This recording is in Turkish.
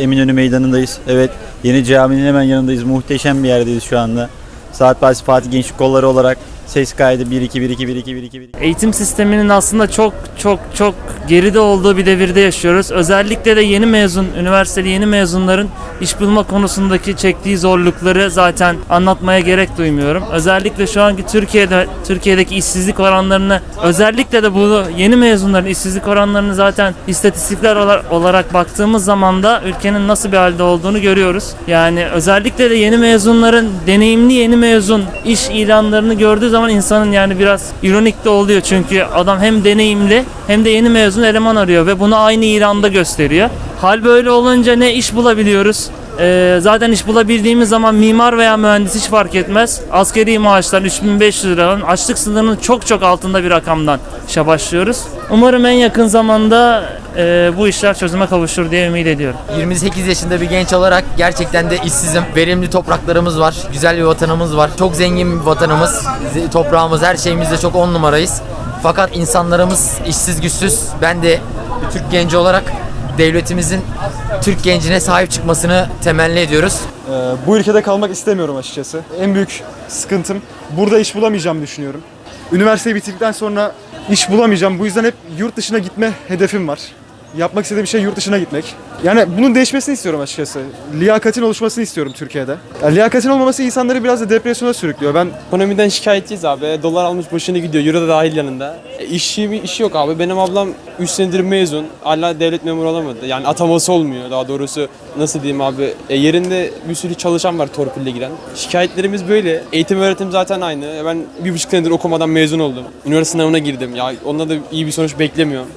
Eminönü Meydanı'ndayız. Evet yeni caminin hemen yanındayız. Muhteşem bir yerdeyiz şu anda. Saat Partisi Fatih Gençlik Kolları olarak ses kaydı 1 2 1 2 1 2 1 2 1 2. Eğitim sisteminin aslında çok çok çok geride olduğu bir devirde yaşıyoruz. Özellikle de yeni mezun, üniversiteli yeni mezunların iş bulma konusundaki çektiği zorlukları zaten anlatmaya gerek duymuyorum. Özellikle şu anki Türkiye'de Türkiye'deki işsizlik oranlarını özellikle de bu yeni mezunların işsizlik oranlarını zaten istatistikler olar- olarak baktığımız zaman da ülkenin nasıl bir halde olduğunu görüyoruz. Yani özellikle de yeni mezunların deneyimli yeni mezun iş ilanlarını gördüğü zaman insanın yani biraz ironik de oluyor. Çünkü adam hem deneyimli hem de yeni mezun eleman arıyor ve bunu aynı ilanda gösteriyor. Hal böyle olunca ne iş bulabiliyoruz ee, zaten iş bulabildiğimiz zaman mimar veya mühendis hiç fark etmez. Askeri maaşlar 3500 liradan açlık sınırının çok çok altında bir rakamdan işe başlıyoruz. Umarım en yakın zamanda e, bu işler çözüme kavuşur diye ümit ediyorum. 28 yaşında bir genç olarak gerçekten de işsizim. Verimli topraklarımız var, güzel bir vatanımız var. Çok zengin bir vatanımız, toprağımız, her şeyimizde çok on numarayız. Fakat insanlarımız işsiz güçsüz. Ben de bir Türk genci olarak devletimizin Türk gencine sahip çıkmasını temenni ediyoruz. Ee, bu ülkede kalmak istemiyorum açıkçası. En büyük sıkıntım burada iş bulamayacağımı düşünüyorum. Üniversiteyi bitirdikten sonra iş bulamayacağım. Bu yüzden hep yurt dışına gitme hedefim var. Yapmak istediğim şey yurt dışına gitmek. Yani bunun değişmesini istiyorum açıkçası. Liyakatin oluşmasını istiyorum Türkiye'de. Yani liyakatin olmaması insanları biraz da depresyona sürüklüyor. Ben Ekonomiden şikayetçiyiz abi. Dolar almış başını gidiyor. Euro da dahil yanında. E, işi, bir işi yok abi. Benim ablam 3 senedir mezun. Hala devlet memuru olamadı. Yani ataması olmuyor daha doğrusu. Nasıl diyeyim abi. E, yerinde bir sürü çalışan var torpille giren. Şikayetlerimiz böyle. Eğitim öğretim zaten aynı. E, Ben bir buçuk senedir okumadan mezun oldum. Üniversite sınavına girdim. Ya onda da iyi bir sonuç beklemiyorum.